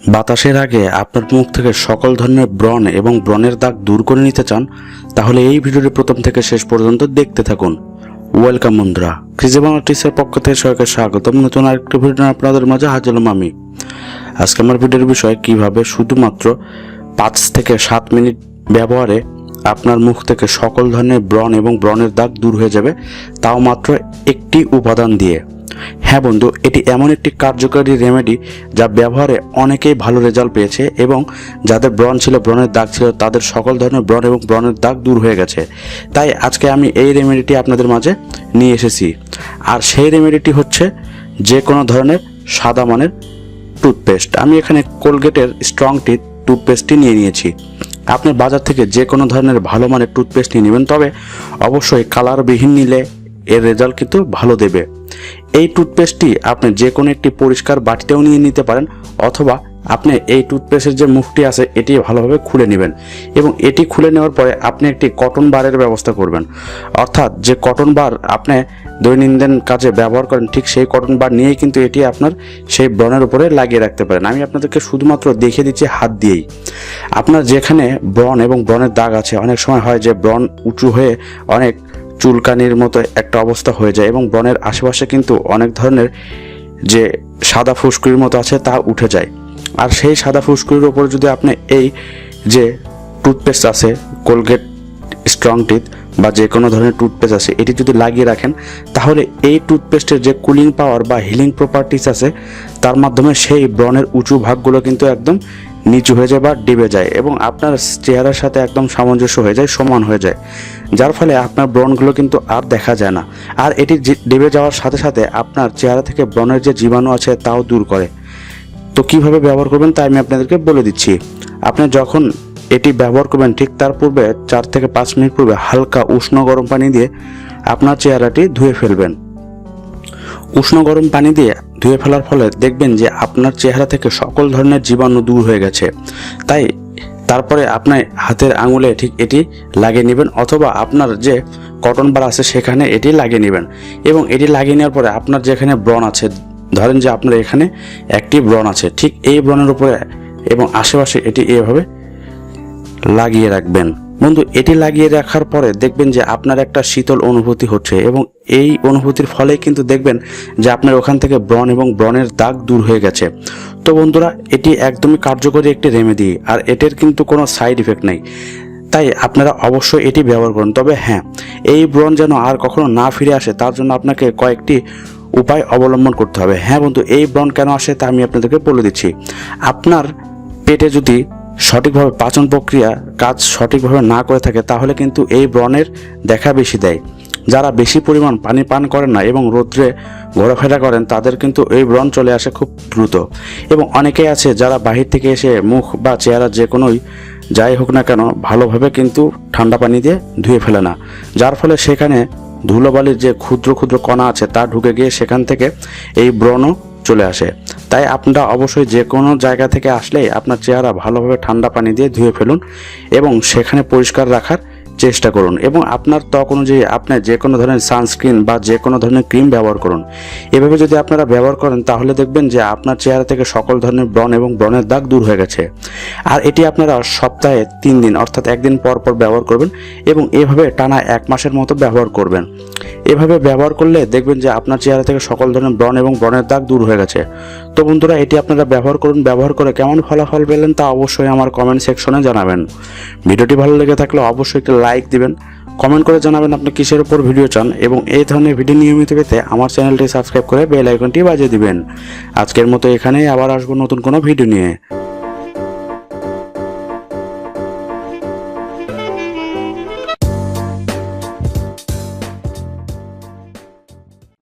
বাতাসের আগে আপনার মুখ থেকে সকল ধরনের ব্রণ এবং ব্রণের দাগ দূর করে নিতে চান, তাহলে এই ভিডিওটি প্রথম থেকে শেষ পর্যন্ত দেখতে থাকুন। ওয়েলকাম বন্ধুরা, কৃষি বাংলা টিসের পক্ষ থেকে সবাইকে স্বাগতম। নতুন আরেকটি ভিডিও আপনাদের মাঝে হাজির আমি। আজকে আমার ভিডিওর বিষয়, কীভাবে শুধুমাত্র পাঁচ থেকে সাত মিনিট ব্যবহারে আপনার মুখ থেকে সকল ধরনের ব্রণ এবং ব্রণের দাগ দূর হয়ে যাবে, তাও মাত্র একটি উপাদান দিয়ে। হ্যাঁ বন্ধু, এটি এমন একটি কার্যকরী রেমেডি যা ব্যবহারে অনেকেই ভালো রেজাল্ট পেয়েছে এবং যাদের ব্রণ ছিল, ব্রণের দাগ ছিল, তাদের সকল ধরনের ব্রণ এবং ব্রণের দাগ দূর হয়ে গেছে। তাই আজকে আমি এই রেমেডিটি আপনাদের মাঝে নিয়ে এসেছি। আর সেই রেমেডিটি হচ্ছে যে কোনো ধরনের সাদা মানের টুথপেস্ট আমি এখানে কোলগেটের স্ট্রং টিথ টুথপেস্টটি নিয়ে নিয়েছি। আপনি বাজার থেকে যে কোনো ধরনের ভালো মানের টুথপেস্ট নিয়ে নেবেন, তবে অবশ্যই কালারবিহীন নিলে এর রেজাল্ট কিন্তু ভালো দেবে। এই টুথপেস্টটি আপনি যে কোনো একটি পরিষ্কার বাটিতেও নিয়ে নিতে পারেন, অথবা আপনি এই টুথপেস্টের যে মুখটি আছে, এটি ভালোভাবে খুলে নেবেন এবং এটি খুলে নেওয়ার পরে আপনি একটি কটন বারের ব্যবস্থা করবেন। অর্থাৎ যে কটন বার আপনি দৈনন্দিন কাজে ব্যবহার করেন, ঠিক সেই কটন বার নিয়েই কিন্তু এটি আপনার সেই ব্রণের উপরে লাগিয়ে রাখতে পারেন। আমি আপনাদেরকে শুধুমাত্র দেখিয়ে দিচ্ছি হাত দিয়েই। আপনার যেখানে ব্রণ এবং ব্রণের দাগ আছে, অনেক সময় হয় যে ব্রণ উঁচু হয়ে অনেক চুলকানির মতো একটা অবস্থা হয়ে যায় এবং ব্রণের আশেপাশে কিন্তু অনেক ধরনের যে সাদা ফুসকুড়ির মতো আছে তা উঠে যায়। আর সেই সাদা ফুসকুড়ির ওপরে যদি আপনি এই যে টুথপেস্ট আছে, কোলগেট স্ট্রং টিথ বা যে কোনো ধরনের টুথপেস্ট আছে, এটি যদি লাগিয়ে রাখেন, তাহলে এই টুথপেস্টের যে কুলিং পাওয়ার বা হিলিং প্রপার্টিস আছে, তার মাধ্যমে সেই ব্রণের উঁচু ভাগগুলো কিন্তু একদম নিচু হয়ে যায় বা ডিবে যায় এবং আপনার চেহারার সাথে একদম সামঞ্জস্য হয়ে যায়, সমান হয়ে যায়। যার ফলে আপনার ব্রণগুলো কিন্তু আর দেখা যায় না। আর এটি ডেবে যাওয়ার সাথে সাথে আপনার চেহারা থেকে ব্রণের যে জীবাণু আছে তাও দূর করে। তো কীভাবে ব্যবহার করবেন তা আমি আপনাদেরকে বলে দিচ্ছি। আপনি যখন এটি ব্যবহার করবেন ঠিক তার পূর্বে চার থেকে পাঁচ মিনিট পূর্বে হালকা উষ্ণ গরম পানি দিয়ে আপনার চেহারাটি ধুয়ে ফেলবেন। উষ্ণ গরম পানি দিয়ে ধুয়ে ফেলার ফলে দেখবেন যে আপনার চেহারা থেকে সকল ধরনের জীবাণু দূর হয়ে গেছে। তাই তারপরে আপনার হাতের আঙুলে ঠিক এটি লাগিয়ে নেবেন অথবা আপনার যে কটন বার আছে সেখানে এটি লাগিয়ে নেবেন। এবং এটি লাগিয়ে নেওয়ার পরে আপনার যেখানে ব্রণ আছে, ধরেন যে আপনার এখানে একটি ব্রণ আছে, ঠিক এই ব্রণের উপরে এবং আশেপাশে এটি এভাবে লাগিয়ে রাখবেন। বন্ধু, এটি লাগিয়ে রাখার পরে দেখবেন যে আপনার একটা শীতল অনুভূতি হচ্ছে এবং এই অনুভূতির ফলে কিন্তু দেখবেন যে আপনার ওখান থেকে ব্রণ এবং ব্রণের দাগ দূর হয়ে গেছে। তো বন্ধুরা, এটি একদমই কার্যকরী একটি রেমেডি আর এটির কিন্তু কোনো সাইড ইফেক্ট নেই। তাই আপনারা অবশ্যই এটি ব্যবহার করুন। তবে হ্যাঁ এই ব্রণ যেন আর কখনো না ফিরে আসে, তার জন্য আপনাকে কয়েকটি উপায় অবলম্বন করতে হবে। হ্যাঁ বন্ধু, এই ব্রণ কেন আসে তা আমি আপনাদেরকে বলে দিচ্ছি। আপনার পেটে যদি সঠিকভাবে পাচন প্রক্রিয়া কাজ সঠিকভাবে না করে থাকে, তাহলে কিন্তু এই ব্রণের দেখা বেশি দেয়। যারা বেশি পরিমাণ পানি পান করেন না এবং রৌদ্রে ঘোরাফেরা করেন, তাদের কিন্তু এই ব্রণ চলে আসে খুব দ্রুত। এবং অনেকেই আছে যারা বাহির থেকে এসে মুখ বা চেহারা যে কোনোই যাই হোক না কেন ভালোভাবে কিন্তু ঠান্ডা পানি দিয়ে ধুয়ে ফেলে না। যার ফলে সেখানে ধুলোবালির যে ক্ষুদ্র ক্ষুদ্র কণা আছে তা ঢুকে গিয়ে সেখান থেকে এই ব্রণও চলে আসে। তাই আপনারা অবশ্যই যে কোনো জায়গা থেকে আসলেই আপনার চেহারা ভালোভাবে ঠান্ডা পানি দিয়ে ধুয়ে ফেলুন এবং সেখানে পরিষ্কার রাখার চেষ্টা করুন এবং আপনার ত্বক অনুযায়ী আপনার যে কোনো ধরনের সানস্ক্রিন বা যে কোনো ধরনের ক্রিম ব্যবহার করুন। এভাবে যদি আপনারা ব্যবহার করেন তাহলে দেখবেন যে আপনার চেহারা থেকে সকল ধরনের ব্রণ এবং ব্রণের দাগ দূর হয়ে গেছে। আর এটি আপনারা সপ্তাহে তিন দিন অর্থাৎ একদিন পর পর ব্যবহার করবেন এবং এভাবে টানা এক মাসের মতো ব্যবহার করবেন। এভাবে ব্যবহার করলে দেখবেন যে আপনার চেহারা থেকে সকল ধরনের ব্রণ এবং ব্রণের দাগ দূর হয়ে গেছে। তো বন্ধুরা, এটি আপনারা ব্যবহার করুন। ব্যবহার করে কেমন ফলাফল পেলেন তা অবশ্যই আমার কমেন্ট সেকশনে জানাবেন। ভিডিওটি ভালো লেগে থাকলে অবশ্যই একটি লাইক দিবেন। কমেন্ট করে জানাবেন আপনি কিসের উপর ভিডিও চান এবং এই ধরনের ভিডিও নিয়মিত পেতে আমার চ্যানেলটি সাবস্ক্রাইব করে বেল আইকনটি বাজিয়ে দিবেন। আজকের মতো এখানেই আবার আসব নতুন কোনো ভিডিও নিয়ে।